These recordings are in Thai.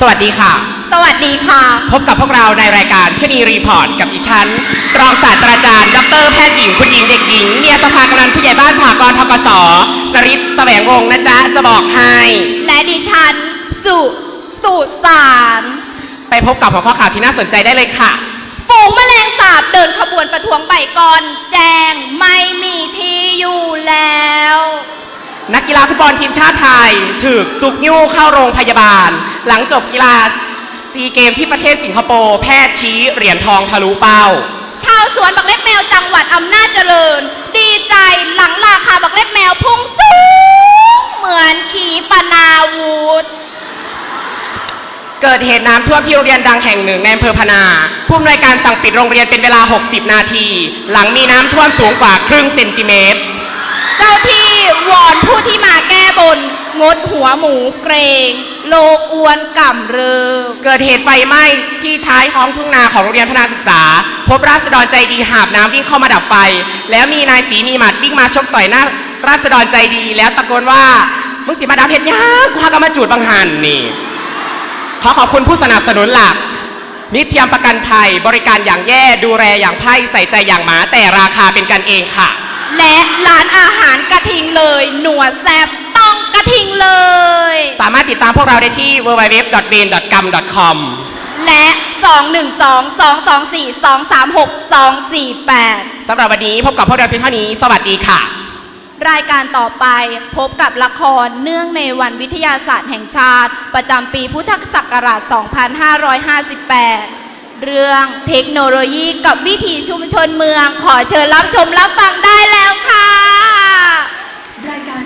สวัสดีค่ะ สวัสดีค่ะ พบกับพวกเราในรายการชนีรีพอร์ตกับอีชัน รองศาสตราจารย์ ดรแพทย์หญิง คุณหญิงเด็กหญิงเนียสภากำนันผู้ใหญ่บ้านผากรณ์ทกศนริศแสวงวงศ์นะจ๊ะ จะบอกให้ และดิฉัน สุสุสารไปพบกับหัวข้อข่าวที่น่าสนใจได้เลยค่ะ ฝูงแมลงสาบเดินขบวนประท้วงใบกอนแจงไม่มีที่อยู่แล้ว นักกีฬาฟุตบอลทีมชาติไทย ถึกสุกยู่เข้าโรงพยาบาล หลังจบกีฬาซีเกมที่ประเทศสิงคโปร์แพทย์ชี้เหรียญทองทะลุเป้า ชาวสวนบักเล็บแมวจังหวัดอำนาจเจริญ ดีใจหลังราคาบักเล็บแมวพุ่งสูงเหมือนขีปนาวุธ เกิดเหตุน้ำท่วมที่โรงเรียนดังแห่งหนึ่งในอำเภอพนา ผู้อำนวยการสั่งปิดโรงเรียนเป็นเวลา 60 นาที หลังมีน้ำท่วมสูงกว่าครึ่งเซนติเมตร เจ้าที่วอนผู้ที่มาแก้บน งดหัวหมูเกรง โลกอวนก่ำเริงเกิดเหตุไฟไหม้ที่ท้ายห้องทุ่งนาของโรงเรียนพนาศึกษา พบราษฎรใจดีหาบน้ำวิ่งเข้ามาดับไฟ แล้วมีนายสีมีหมัดวิ่งมาชกต่อยหน้าราษฎรใจดีแล้วตะโกนว่ามึงสีมาดับเพชรยักษ์พากมาจูดบังหันนี่ ขอขอบคุณผู้สนับสนุนหลัก นิตทียมประกันภัยบริการอย่างแย่ดูแลอย่างไพ่ใส่ใจอย่างหมาแต่ราคาเป็นกันเองค่ะ และร้านอาหารกระทิงเลยหนัวแซบ ทิ้งเลย สามารถติดตามพวกเราได้ที่ www.bean.com และ 212 224 236 248 สำหรับวันนี้พบกับพวกเราเพียงเท่านี้ สวัสดีค่ะ รายการต่อไปพบกับละครเนื่องในวันวิทยาศาสตร์แห่งชาติ ประจำปีพุทธศักราช 2558 เรื่องเทคโนโลยีกับวิถีชุมชนเมือง ขอเชิญรับชมรับฟังได้แล้วค่ะ รายการ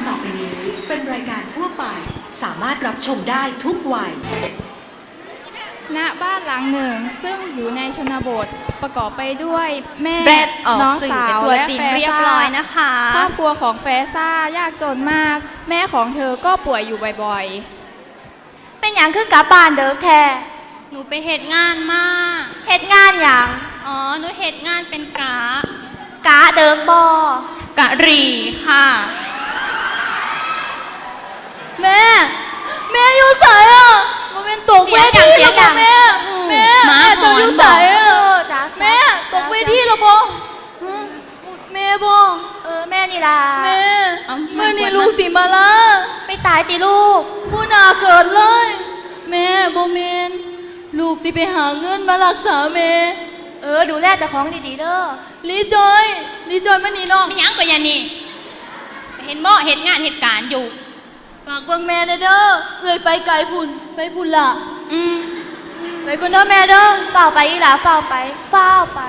สามารถรับชมได้ทุกวัย ณบ้านหลังหนึ่งซึ่งอยู่ในชนบทประกอบไปด้วยแม่น้องสาวและจริแฟเรียบร้อยนะคะ ครอบครัวของแฟซ่ายากจนมาก แม่ของเธอก็ป่วยอยู่บ่อยๆเป็นอย่างคือกลับบ้านเด้อแค่หนูไปเหตุงานมากเหตุงานอย่างอ๋อ หนูเหตุงานเป็นกะกะเด้อบอกะรีค่ะ แม่ แม่อยู่ใสอะโมเมนตกเวทีเแล้ววดังแม่แม่แม่จะอยู่ใสอะออจ๊ะแม่ตกเวทีแล้วบ่ฮึแม่บอกเออแม่นี่ล่ะแม่เไม่เนี่ลูกสิมาละไปตายตีลูก ผู้นาเกิดเลย แม่โบเมนลูกสิไปหาเงินมารักษาแม่เออ ดูแลจ้าของดีๆเด้อลีจอยลีจอยมานี่น้อง ไม่ยั้งกว่ายานี่เห็นบ่เห็นงานเหตุการณ์อยู่ ฝากเบิ่งแม่เด้อเอื่อยไปไกลพุ่นไปพุ่นละอืมไปคนเด้อแม่เด้อฝ้าไปอีหล่ะฝ้าไปฝ้าไป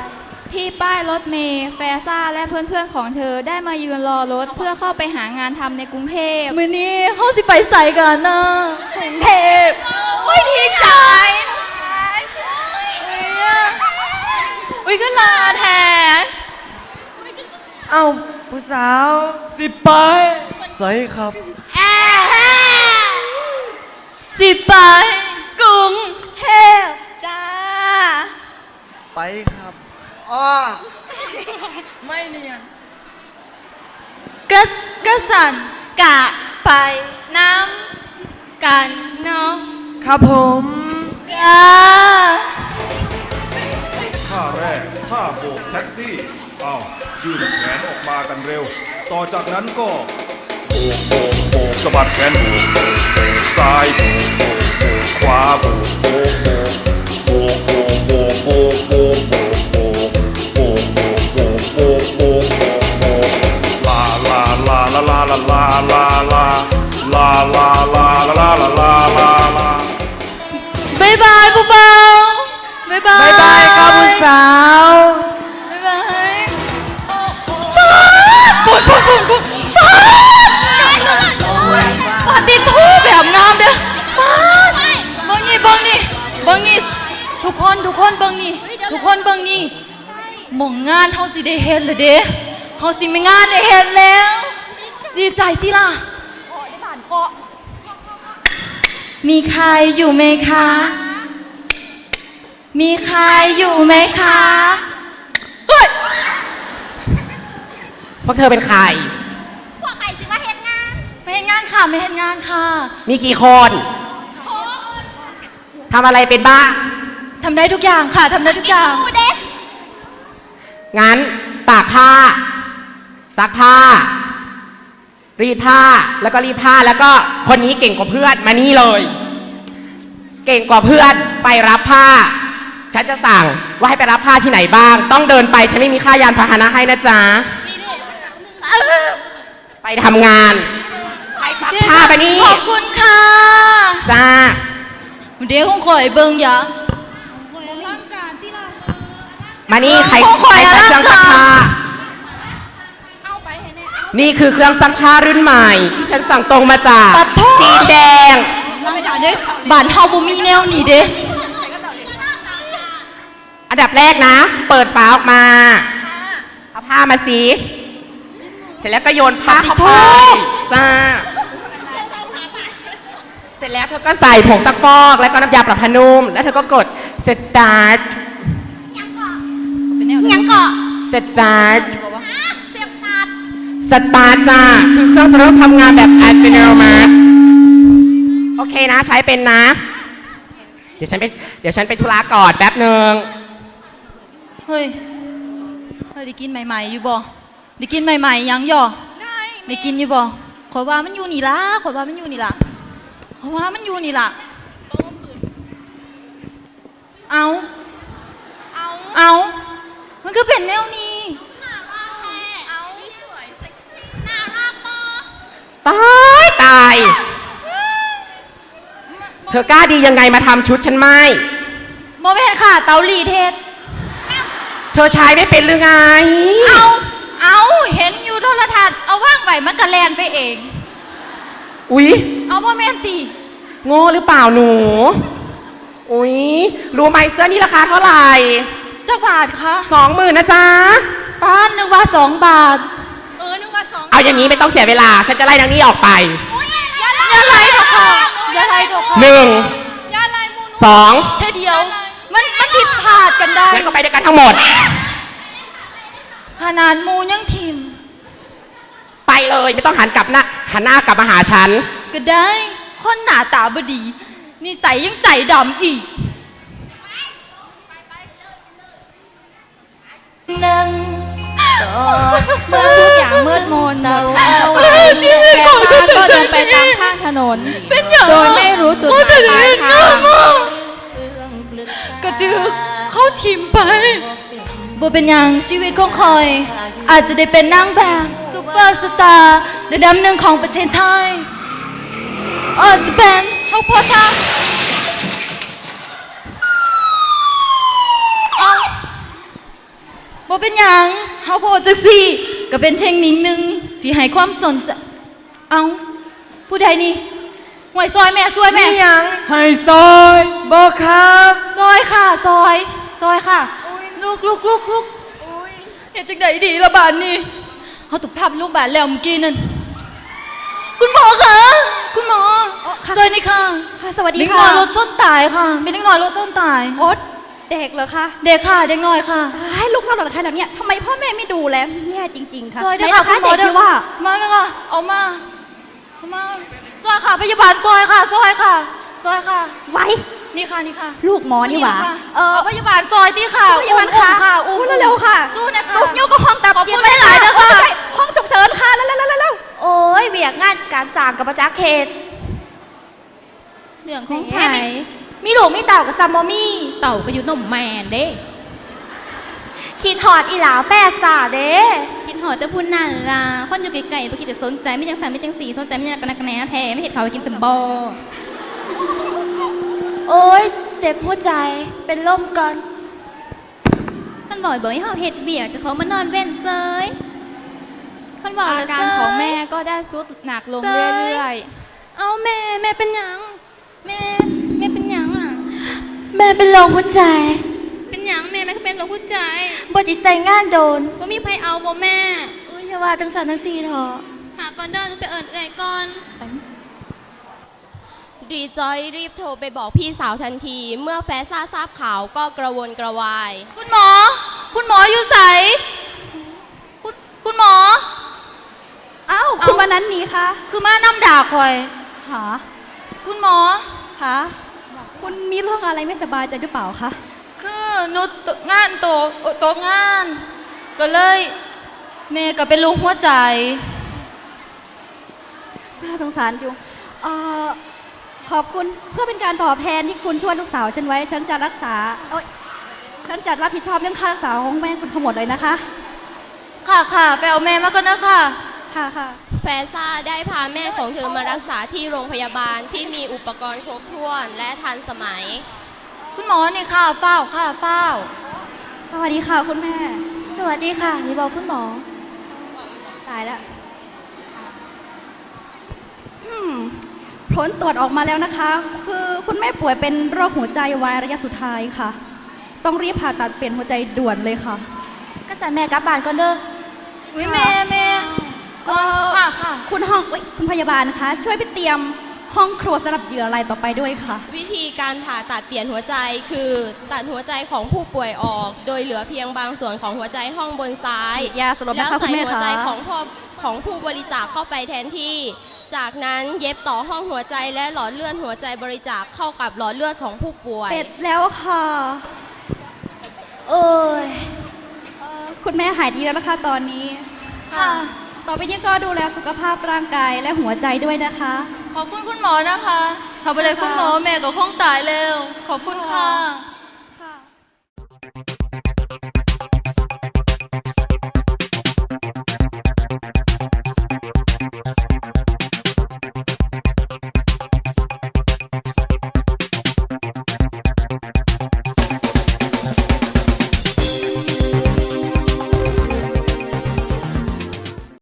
ที่ป้ายรถเมย์แฟซ่าและเพื่อนๆของเธอได้มายืนรอรถเพื่อเข้าไปหางานทำในกรุงเทพมื้อนี้เขาสิไปใส่กันนะกรุงเทพโอ้ยทีใจโอ้ยโอ้ยก็ลาแทนเอาผู้สาว สิไปใส่ครับ สิไปกรุงเทพจ้า ไปครับอ๋อไม่เนียนกสกะสันกะไปน้ำกันเนาะครับผมกะท่าแรกท่าโบกแท็กซี่เอายื่นแขนออกมากันเร็ว ต่อจากนั้นก็โบกโบกโบกสะบัดแขนโบกโบก ลาลาลาลาลาลาลาลาบายบายปูเบาบายบายบายบายครับุณสาวบายบายปุ่ปุ่นปุ่นปุ่นปาติทูแบบงามเด้อบังนี่บังนี่บังนี่ทุกคนทุกคนบังนี่ทุกคนบังนี่มองงานเขาสิได้เห็นเลยเด้เขาสิไม่งานได้เห็นแล้วดีใจที่ล่ะ มีใครอยู่ไหมคะ มีใครอยู่ไหมคะพวกเธอเป็นใคร พวกใครสิมาเฮ็ดงานไม่เห็นงานค่ะ ไม่เห็นงานค่ะมีกี่คนทำอะไรเป็นบ้างทำได้ทุกอย่างค่ะทำได้ทุกอย่าง กูเด็กงั้นตากผ้าซักผ้า รีดผ้าแล้วก็รีดผ้าแล้วก็คนนี้เก่งกว่าเพื่อนมานี่เลย เก่งกว่าเพื่อนไปรับผ้า ฉันจะสั่งว่าให้ไปรับผ้าที่ไหนบ้าง ต้องเดินไปฉันไม่มีค่ายานพาหนะให้นะจ๊ะไปทำงานไปซักผ้าไปนี่ขอบคุณค่ะจ้าเดี๋ยวคงคอยเบิ่งอย่ามานี่ใครขอขอใครอใช้ลัเครื่องงซักการผ้า นี่คือเครื่องซักผ้ารุ่นใหม่ ที่ฉันสั่งตรงมาจากปัดโทษจีนแดงบ้านเฮาบ่มีแนวนี้เด้อันดับแรกนะ เปิดฝาออกมาเอาผ้ามาสี เสร็จแล้วก็โยนผ้าเข้าไปจ้าเสร็จแล้วเธอก็ใส่ผงซักฟอกแล้วก็น้ำยาปรับผ้านุ่ม แล้วเธอก็กด start ยังเกาะ start เสียบตัด สตาร์จ้าคือเครื่องจะเริ่มทำงานแบบอัตโนมัติโอเคนะใช้เป็นนะ เดี๋ยวฉันไปเดี๋ยวฉันไปธุระก่อนแป๊บหนึ่งเฮ้ยเฮ้ยได้กินใหม่ๆอยู่บ่ได้กินใหม่ๆยังย่อได้กินอยู่บ่ขอยว่ามันอยู่นี่ล่ะขอยว่ามันอยู่นี่ล่ะขอยว่ามันอยู่นี่ล่ะเอาเอาเอามันก็เป็นแนวนี้ ตายตาย เธอกล้าดียังไงมาทำชุดฉันไหมโมเมนค่ะ เตาหลีเทศ เธอใช้ไม่เป็นหรือไง เอาเอาเห็นอยู่โทรทัศน์เอาว่างไว้มันกระแลนไปเอง อุ๊ย เอาโมเมนตีโง่หรือเปล่าหนู อุ๊ย รู้ไหมเสื้อนี่ราคาเท่าไหร่จักบาทคะสองหมื่นนะจ๊ะ ป้านนึกว่าสองบาท เอาอย่างนี้ไม่ต้องเสียเวลา ฉันจะไล่นางนี้ออกไปอย่าไล่เถอะค่ะอย่าไล่เถอะค่ะหนึ่งอย่าไล่มูนสองแค่เดียว มันมันผิดพลาดกันได้งั้นก็ไปด้วยกันทั้งหมด ขนาดหมูยังทิม ไปเลยไม่ต้องหันกลับหน้าหันหน้ากลับมาหาฉัน ก็ได้ คนหน้าตาบดีนิสัยยังใจดำอีกนั่งเมื่อทุกอย่าง มืดมนหมดทางสว่างเออชีวิตแฟของซ่าก็ก็เป็นเดินไปแบบนี้ตามข้างถนนเป็นอย่างโดยไม่รู้จุดหมายปลายทางกระจึกเข้าทิมไปบ่เป็นอย่างชีวิตของคอย อาจจะได้เป็นนางแบบซูเปอร์สตาร์ระดับหนึ่งของประเทศไทยอาจจะเป็นเฮาพอทาเอาบ่เป็นอย่างเฮาพอจักซี่ ก็เป็นเทคนิคหนึ่งที่ให้ความสนใจเอาผู้ใดนี่หวยซอยแม่ซวยแม่ให้ซอยบอกครับซอยค่ะซอย ซอยค่ะ ลูกลูกลูกลูกเห็นจังไดดีละบานนี่เขาถูกภาพลูกบานแล้วเมื่อกี้นั่นคุณหมอคะคุณหมอซอยนี่ค่ะค่ะสวัสดีเด็กค่ะน้อยรถส้นตายค่ะมีเด็กน้อยรถส้นตายโอ๊ตเด็กเหรอคะเด็กค่ะเด็กน้อยค่ะให้ ลูกเราเหรอคะแล้วเนี่ยทำไมพ่อแม่ไม่ดูแลแย่จริง ๆ ค่ะซอยเด้ไหวนค่ะล่ะคุณหมอเด็กเด้อที่ว่า มาเลยค่ะเอามาเอามาซอยค่ะพยาบาลซอยค่ะซอยค่ะซอยค่ะ ไว้นี่ค่ะนี่ค่ะลูกหมอนี่หว่าค่ะเออ เอาพยาบาลซอยที่ค่ะพยาบาลอุ้มค่ะค่ะอุ้มอู้เร็วๆค่ะสู้นะคะ ลูกนิ้วก็ห้องตับขอบคุณเย็นหลายๆนะคะโอ้ไม่ใช่ห้องฉุกเฉินค่ะแล้วแล้วๆๆโอ้ยเบียกงานการสร้างกับประจักษ์เขต เรื่องของแหไผ่มมีลูกมีเต่ากับซัมโมมี่ เต่าก็อยู่นมแมนเด้ คิดหอดอีหลาแปดสาเด้กินหอดแต่พูดนั่นล่ะคนอยู่ไกลๆบ่คิดจะสนใจไม่จังสันไม่จังสีสนใจไม่จังกระนักกระแหนแท้ไม่เห็นเขาไปกินสมบอโอ้ยเจ็บหัวใจเป็นลมก่อนท่านบอกให้เบอกให้เฮาเฮ็ดเบียกจะเขามานอนเว้นเซยท่านบอกอาแล้วการเซยของแม่ก็ได้สุดหนักลงเซยเรื่อยเอาแม่แม่เป็นหยังแม่แม่เป็นหยังอะ แม่เป็นลมหัวใจเป็น หยังแม่แม่ก็เป็นโรคหัวใจบไดิใส่งานโดนว่ามีไผเอาบ่แม่อุ้ยอย่าว่าจังสันจังสีเถอะหาก่อนเด้อหนูไปเอิ้นเอื้อยก่อนรีจอยรีบโทรไปบอกพี่สาวทันที เมื่อแฟซ่าทราบข่าวก็กระวนกระวาย คุณหมอ คุณหมออยู่ใสคุณคุณหมออ้าวคุณวันนั้นนี่คะคือมาน้ำด่าคอยหาคุณหมอคะคุณมีเรื่องอะไรไม่สบายใจหรือเปล่าคะ คือหนูตกงานโตเอ่อตกงาน ก็เลยแม่ก็เป็นลูกหัวใจ น่าสงสารอยู่เอ่อขอบคุณเพื่อเป็นการตอบแทนที่คุณช่วยลูกสาวฉันไว้ ฉันจะรักษาเอ้ยฉันจะรับผิดชอบเรื่องค่ารักษาของแม่คุณทั้งหมดเลยนะคะ ค่ะค่ะไปเอาแม่มาก่อนนะค่ะ ค่ะค่ะ แฟซ่าได้พาแม่ของเธอมารักษาที่โรงพยาบาลที่มีอุปกรณ์ครบถ้วนและทันสมัย คุณหมอนี่ค่ะเฝ้าค่ะเฝ้า สวัสดีค่ะคุณแม่ สวัสดีค่ะ นี่บอกคุณหมอ ตายแล้วอืมผลตรวจออกมาแล้วนะคะ คือคุณแม่ป่วยเป็นโรคหัวใจวายระยะสุดท้ายค่ะ ต้องรีบผ่าตัดเปลี่ยนหัวใจด่วนเลยค่ะ ก็สันแม่กลับบ้านก่อนเด้ออุ้ยแม่แม่ก็ค่ะค่ะ คุณห้องเอ้ยคุณพยาบาลคะ ช่วยไปเตรียม ห้องครัวสำหรับเหยื่อรายต่อไปด้วยค่ะ วิธีการผ่าตัดเปลี่ยนหัวใจคือตัดหัวใจของผู้ป่วยออก โดยเหลือเพียงบางส่วนของหัวใจห้องบนซ้ายฉีดยาสลบแล้วนะคะคุใส่ณแม่หัวใจคะ ของพ่อของผู้บริจาคเข้าไปแทนที่ จากนั้นเย็บต่อห้องหัวใจและหลอดเลือดหัวใจบริจาคเข้ากับหลอดเลือดของผู้ป่วย เสร็จแล้วค่ะโอ้ย เอ่อคุณแม่หายดีแล้วนะคะตอนนี้ ค่ะ ต่อไปนี้ก็ดูแลสุขภาพร่างกายและหัวใจด้วยนะคะ ขอบคุณคุณหมอนะคะถ้าไม่ได้คุณหมอแม่ก็คงตายแล้ว ขอบคุณค่ะ